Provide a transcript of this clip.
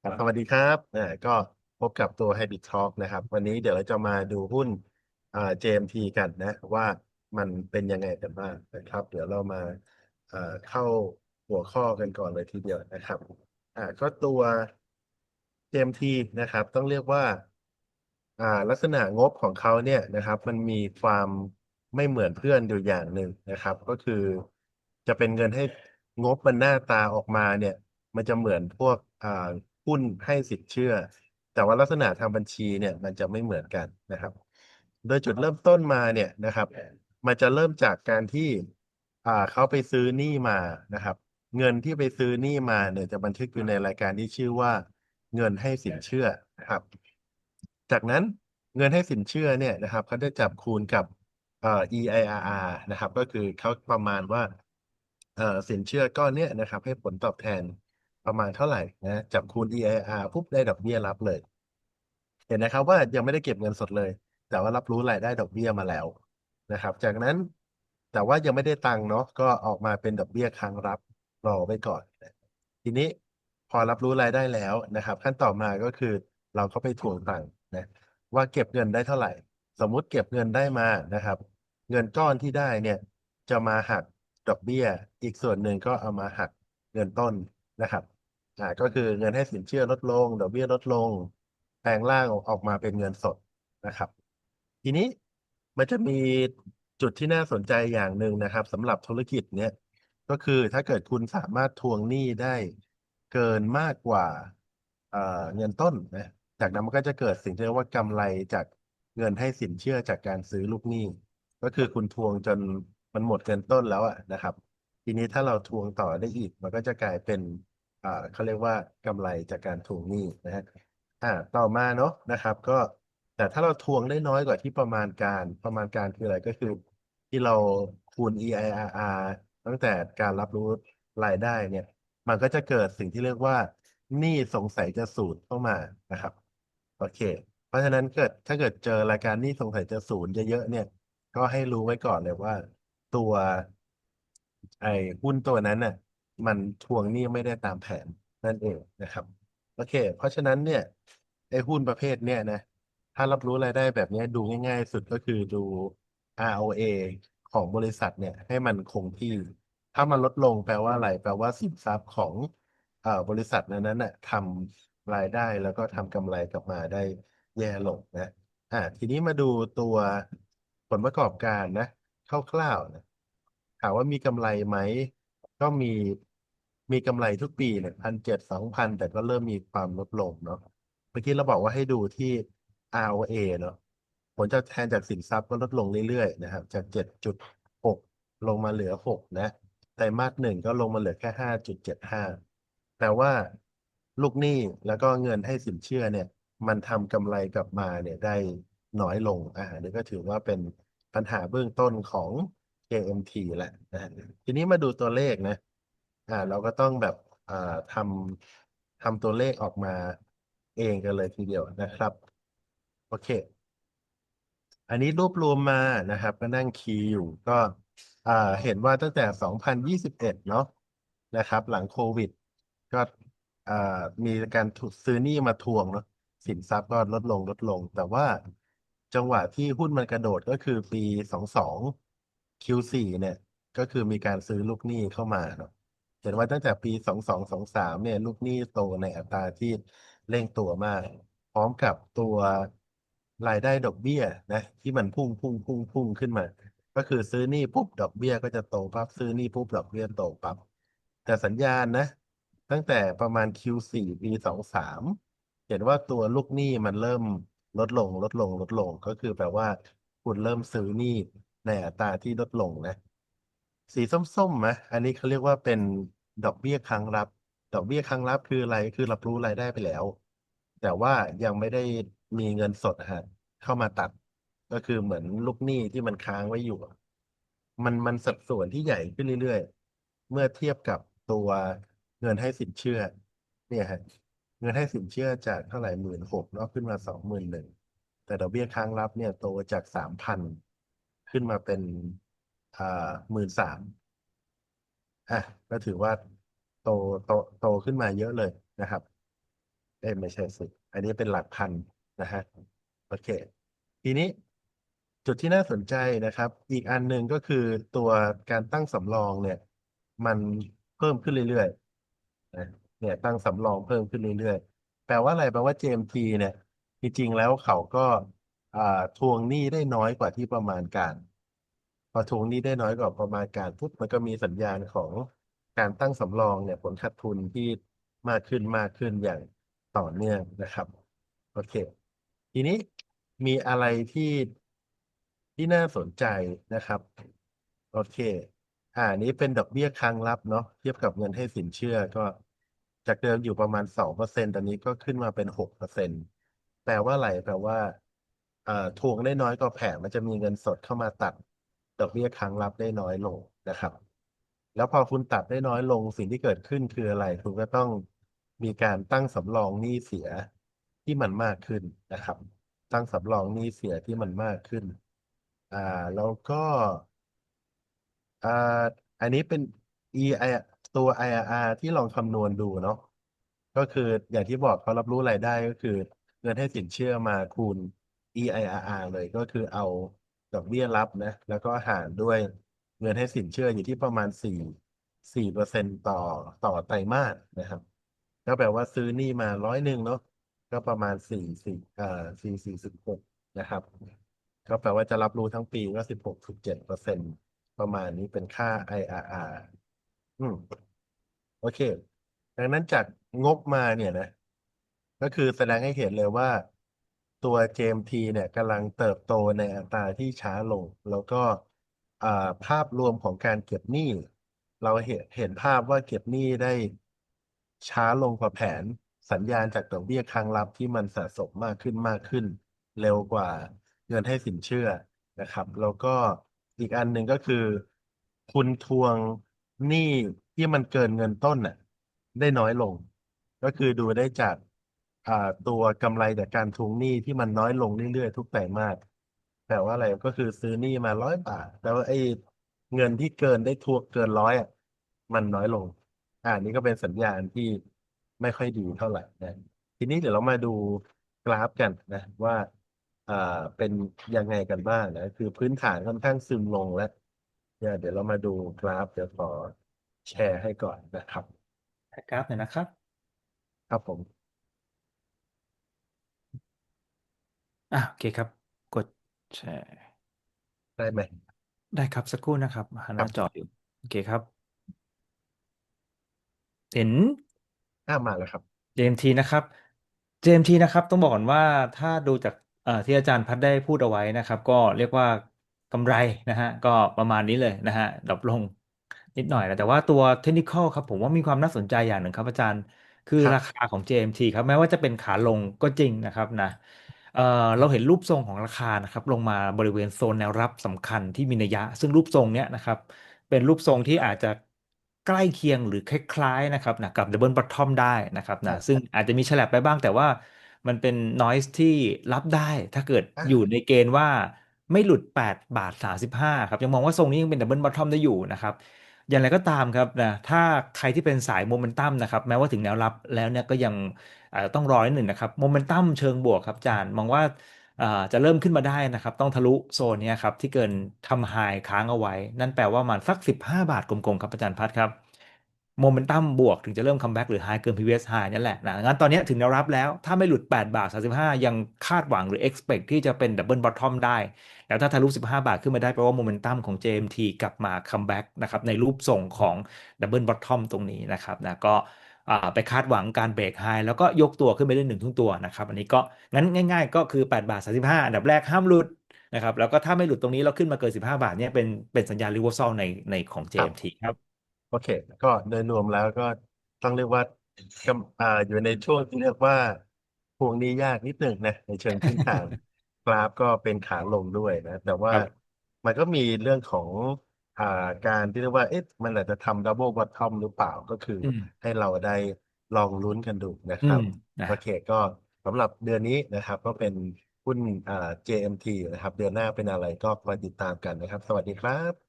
ครับสวัสดีครับอ่าก็พบกับตัว Habit Talk นะครับ วันนี้เดี๋ยวเราจะมาดูหุ้นอ่า JMT กันนะ ว่ามันเป็นยังไงกันบ้างนะครับ เดี๋ยวเรามาเอ่อเข้าหัวข้อกันก่อนเลยทีเดียวนะครับอ่าก็ตัว JMT นะครับ ต้องเรียกว่าอ่าลักษณะงบของเขาเนี่ยนะครับ มันมีความไม่เหมือนเพื่อนอยู่อย่างหนึ่งนะครับ ก็คือจะเป็นเงินให้งบมันหน้าตาออกมาเนี่ย มันจะเหมือนพวกอ่า หุ้นให้สินเชื่อ แต่ว่าลักษณะทางบัญชีเนี่ยมันจะไม่เหมือนกันนะครับ โดยจุดเริ่มต้นมาเนี่ยนะครับ มันจะเริ่มจากการที่อ่าเขาไปซื้อหนี้มานะครับ เงินที่ไปซื้อหนี้มาเนี่ยจะบันทึกอยู่ในรายการที่ชื่อว่า เงินให้สินเชื่อนะครับ จากนั้นเงินให้สินเชื่อเนี่ยนะครับเขาจะจับคูณกับเอ่อ EIRR นะครับ ก็คือเขาประมาณว่าเอ่อสินเชื่อก้อนเนี้ยนะครับ ให้ผลตอบแทน ประมาณเท่าไหร่นะจับคูณ EIR ปุ๊บได้ดอกเบี้ยรับเลย เห็นนะครับว่ายังไม่ได้เก็บเงินสดเลย แต่ว่ารับรู้รายได้ดอกเบี้ยมาแล้วนะครับ จากนั้นแต่ว่ายังไม่ได้ตังค์เนาะก็ออกมาเป็นดอกเบี้ยค้างรับรอไว้ก่อน ทีนี้พอรับรู้รายได้แล้วนะครับ ขั้นต่อมาก็คือเราก็ไปทวงตังค์นะว่าเก็บเงินได้เท่าไหร่ สมมุติเก็บเงินได้มานะครับ เงินก้อนที่ได้เนี่ยจะมาหักดอกเบี้ย อีกส่วนหนึ่งก็เอามาหักเงินต้นนะครับ อ่าก็คือเงินให้สินเชื่อลดลงดอกเบี้ยลดลง แปลงร่างออกมาเป็นเงินสดนะครับ ทีนี้มันจะมีจุดที่น่าสนใจอย่างหนึ่งนะครับสำหรับธุรกิจเนี้ยก็คือถ้าเกิดคุณสามารถทวงหนี้ได้เกินมากกว่าเอ่อเงินต้นนะจากนั้นมันก็จะเกิดสิ่งที่เรียกว่ากำไรจากเงินให้สินเชื่อจากการซื้อลูกหนี้ ก็คือคุณทวงจนมันหมดเงินต้นแล้วอะนะครับ ทีนี้ถ้าเราทวงต่อได้อีก มันก็จะกลายเป็น อ่าเขาเรียกว่ากำไรจากการทวงหนี้นะฮะอ่าต่อมาเนาะนะครับ ก็แต่ถ้าเราทวงได้น้อยกว่าที่ประมาณการประมาณการคืออะไรก็คือ ที่เราคูณ EIRR ตั้งแต่การรับรู้รายได้เนี่ย มันก็จะเกิดสิ่งที่เรียกว่าหนี้สงสัยจะสูญเข้ามานะครับโอเค เพราะฉะนั้นเกิดถ้าเกิดเจอรายการหนี้สงสัยจะสูญเยอะๆเนี่ย ก็ให้รู้ไว้ก่อนเลยว่า ตัว ไอ้หุ้นตัวนั้นน่ะ มันทวงหนี้ไม่ได้ตามแผนนั่นเองนะครับ โอเค เพราะฉะนั้นเนี่ยไอ้หุ้นประเภทเนี้ยนะ ถ้ารับรู้รายได้แบบนี้ดูง่ายๆ สุดก็คือดู ROA ของบริษัทเนี่ยให้มันคงที่ ถ้ามันลดลงแปลว่าอะไรแปลว่าสินทรัพย์ของเอ่อบริษัทนั้นน่ะทำรายได้แล้วก็ทำกำไรกลับมาได้แย่ลงนะอ่าทีนี้มาดูตัวผลประกอบการนะคร่าวๆนะถามว่ามีกำไรไหม ก็มี มีกำไรทุกปีเนี่ยพันเจ็ดสองพันแต่ก็เริ่มมีความลดลงเนาะเมื่อกี้เราบอกว่าให้ดูที่ ROA เนาะผลตอบแทนจากสินทรัพย์ก็ลดลงเรื่อยๆนะครับ จากเจ็ดจุดหกลงมาเหลือหกนะไตรมาสหนึ่งก็ลงมาเหลือแค่ห้าจุดเจ็ดห้าแปลว่าลูกหนี้แล้วก็เงินให้สินเชื่อเนี่ย มันทำกำไรกลับมาเนี่ยได้น้อยลงอ่านี่ก็ถือว่าเป็นปัญหาเบื้องต้นของ KMT แหละนะทีนี้มาดูตัวเลขนะ อ่าเราก็ต้องแบบอ่าทำทำตัวเลขออกมาเองกันเลยทีเดียวนะครับ โอเค อันนี้รวบรวมมานะครับ ก็นั่งคีย์อยู่ก็อ่าเห็นว่าตั้งแต่ 2021 เนาะนะครับ หลังโควิด ก็อ่ามีการถูกซื้อหนี้มาทวงเนาะสินทรัพย์ก็ลดลงลดลง แต่ว่าจังหวะที่หุ้นมันกระโดดก็คือปี 22 Q4 เนี่ย ก็คือมีการซื้อลูกหนี้เข้ามาเนาะ เห็นว่าตั้งแต่ปี 2223 เนี่ย ลูกหนี้โตในอัตราที่เร่งตัวมาก พร้อมกับตัวรายได้ดอกเบี้ยนะ ที่มันพุ่งพุ่งพุ่งพุ่งขึ้นมา ก็คือซื้อหนี้ปุ๊บดอกเบี้ยก็จะโตปั๊บซื้อหนี้ปุ๊บดอกเบี้ยโตปั๊บแต่สัญญาณนะ ตั้งแต่ประมาณ Q4 ปี 23 เห็นว่าตัวลูกหนี้มันเริ่มลดลงลดลงลดลงก็คือแปลว่า คุณเริ่มซื้อหนี้ในอัตราที่ลดลงนะ สีส้มๆไหมอันนี้เขาเรียกว่าเป็น ดอกเบี้ยค้างรับ ดอกเบี้ยค้างรับคืออะไรคือรับรู้รายได้ไปแล้ว แต่ว่ายังไม่ได้มีเงินสดฮะเข้ามาตัด ก็คือเหมือนลูกหนี้ที่มันค้างไว้อยู่อะมันมันสัดส่วนที่ใหญ่ขึ้นเรื่อยๆ เมื่อเทียบกับตัวเงินให้สินเชื่อ เนี่ยฮะเงินให้สินเชื่อจากเท่าไหร่หมื่นหกเนาะขึ้นมาสองหมื่นหนึ่งแต่ดอกเบี้ยค้างรับเนี่ยโตจากสามพันขึ้นมาเป็นอ่าหมื่นสาม อะก็ถือว่าโตโตโตขึ้นมาเยอะเลยนะครับเอ้ไม่ใช่สิอันนี้เป็นหลักพันนะฮะโอเค ทีนี้จุดที่น่าสนใจนะครับ อีกอันหนึ่งก็คือตัวการตั้งสำรองเนี่ย มันเพิ่มขึ้นเรื่อยๆเนี่ยตั้งสำรองเพิ่มขึ้นเรื่อยๆ แปลว่าอะไรแปลว่า JMT เนี่ยจริงๆแล้วเขาก็อ่าทวงหนี้ได้น้อยกว่าที่ประมาณการ อทวงหนี้ได้น้อยกว่าประมาณการปุ๊บมันก็มีสัญญาณของการตั้งสำรองเนี่ยผลขาดทุนที่มากขึ้นมากขึ้นอย่างต่อเนื่องนะครับโอเค ทีนี้มีอะไรที่ที่น่าสนใจนะครับโอเค อ่านนี้เป็นดอกเบี้ยค้างรับเนาะเทียบกับเงินให้สินเชื่อก็จากเดิมอยู่ประมาณสองเปอร์เซ็นตอนนี้ก็ขึ้นมาเป็นหกเปอร์เซ็นแปลว่าอะไรแปลว่าเอ่อทวงได้น้อยกว่าแผนมันจะมีเงินสดเข้ามาตัด ดอกเบี้ยครั้งรับได้น้อยลงนะครับ แล้วพอคุณตัดได้น้อยลงสิ่งที่เกิดขึ้นคืออะไร คุณก็ต้องมีการตั้งสำรองหนี้เสียที่มันมากขึ้นนะครับ ตั้งสำรองหนี้เสียที่มันมากขึ้น อ่าแล้วก็อ่าอันนี้เป็น EI ตัว IRR ที่ลองคำนวณดูเนาะก็คืออย่างที่บอกเขารับรู้รายได้ก็คือเงินให้สินเชื่อมาคูณ EIRR เลยก็คือเอา ดอกเบี้ยรับนะ แล้วก็หารด้วยเงินให้สินเชื่ออยู่ที่ประมาณสี่สี่เปอร์เซ็นต์ต่อต่อไตรมาสนะครับ ก็แปลว่าซื้อหนี้มาร้อยหนึ่งเนาะก็ประมาณสี่สี่อ่าสี่สี่สิบหกนะครับ ก็แปลว่าจะรับรู้ทั้งปีก็สิบหกสิบเจ็ดเปอร์เซ็นต์ประมาณนี้เป็นค่า IRR อืม โอเค ดังนั้นจากงบมาเนี่ยนะ ก็คือแสดงให้เห็นเลยว่า ตัว JMT เนี่ยกำลังเติบโตในอัตราที่ช้าลง แล้วก็อ่าภาพรวมของการเก็บหนี้เราเห็นเห็นภาพว่าเก็บหนี้ได้ช้าลงกว่าแผนสัญญาณจากดอกเบี้ยค้างรับที่มันสะสมมากขึ้นมากขึ้น เร็วกว่าเงินให้สินเชื่อนะครับ แล้วก็อีกอันหนึ่งก็คือ คุณทวงหนี้ที่มันเกินเงินต้นน่ะ ได้น้อยลง ก็คือดูได้จาก ตัวกำไรจากการทวงหนี้ที่มันน้อยลงเรื่อยๆ ทุกไตรมาสแปลว่าอะไรก็คือซื้อหนี้มาร้อยบาทแล้วไอ้เงินที่เกินได้ทวงเกินร้อยอะมันน้อยลง อ่านี่ก็เป็นสัญญาณที่ไม่ค่อยดีเท่าไหร่นะทีนี้เดี๋ยวเรามาดูกราฟกันนะ ว่าอ่าเป็นยังไงกันบ้างนะคือพื้นฐานค่อนข้างซึมลงแล้วเนี่ยเดี๋ยวเรามาดูกราฟเดี๋ยวขอแชร์ให้ก่อนนะครับ กราฟหน่อยนะครับ ครับผม อะโอเคครับ กดแชร์ ได้ไหมได้ครับ สักครู่นะครับ หาหครัน้าบจออยู่ โอเคครับ เห็นอ่ามาแล้วครับ JMT นะครับ JMT นะครับ ต้องบอกก่อนว่าถ้าดูจากเอ่อที่อาจารย์พัดได้พูดเอาไว้นะครับ ก็เรียกว่ากำไรนะฮะก็ประมาณนี้เลยนะฮะดรอปลงนิดหน่อยนะแต่ว่าตัวเทคนิคอลครับ ผมว่ามีความน่าสนใจอย่างหนึ่งครับ อาจารย์ คือครับ ราคาของ JMT ครับแม้ว่าจะเป็นขาลงก็จริงนะครับนะ เอ่อเราเห็นรูปทรงของราคานะครับ ลงมาบริเวณโซนแนวรับสำคัญที่มีนัยยะ ซึ่งรูปทรงเนี้ยนะครับ เป็นรูปทรงที่อาจจะใกล้เคียงหรือคล้ายๆนะครับนะกับดับเบิลบอททอมได้นะครับครันะบซึ่งอาจจะมีฉลับไปบ้างแต่ว่ามันเป็น noise ที่รับได้ถ้าเกิดอะอยู่ในเกณฑ์ว่าไม่หลุด 8 บาท 35 ครับ ยังมองว่าทรงนี้ยังเป็นดับเบิลบอททอมได้อยู่นะครับ อย่างไรก็ตามครับนะถ้าใครที่เป็นสายโมเมนตัมนะครับแม้ว่าถึงแนวรับแล้วเนี่ยก็ยังต้องรอนิดหนึ่งนะครับโมเมนตัมเชิงบวกครับจานมองว่าจะเริ่มขึ้นมาได้นะครับ ต้องทะลุโซนเนี้ยครับที่เกินทำไฮค้างเอาไว้ นั่นแปลว่ามันสัก 15 บาทกลมๆครับอาจารย์พัดครับ โมเมนตัมบวกถึงจะเริ่มคัมแบ็กหรือไฮเกิน previous high นั่นแหละนะงั้นตอนนี้ถึงแนวรับแล้ว ถ้าไม่หลุด 8 บาท 35 ยังคาดหวังหรือ expect ที่จะเป็นดับเบิลบอททอมได้ แล้วถ้าทะลุ 15 บาทขึ้นมาได้แปลว่าโมเมนตัมของ JMT กลับมาคัมแบ็กนะครับในรูปทรงของดับเบิลบอททอมตรงนี้นะครับนะก็ไปคาดหวังการเบรกไฮแล้วก็ยกตัวขึ้นไปได้หนึ่งทุกตัวนะครับอันนี้ก็งั้นง่าย ๆ ก็คือ 8 บาท 35 อันดับแรกห้ามหลุดนะครับแล้วก็ถ้าไม่หลุดตรงนี้เราขึ้นมาเกิน 15 บาทเนี่ยเป็นเป็นสัญญาณรีเวอร์ซลในในของ JMT ครับ โอเค ก็โดยรวมแล้วก็ต้องเรียกว่ากำอ่าอยู่ในช่วงที่เรียกว่าพวงนี้ยากนิดหนึ่งนะ ในเชิงพื้นฐาน กราฟก็เป็นขาลงด้วยนะ แต่ว่าครับ มันก็มีเรื่องของอ่าการที่เรียกว่าเอ๊ะมันอาจจะทำดับเบิลบอททอมหรือเปล่าก็คืออืม ให้เราได้ลองลุ้นกันดูนะอืครับมนะโอเคก็สำหรับเดือนนี้นะครับ ก็เป็นหุ้นอ่า JMT นะครับ เดือนหน้าเป็นอะไรก็คอยติดตามกันนะครับ สวัสดีครับ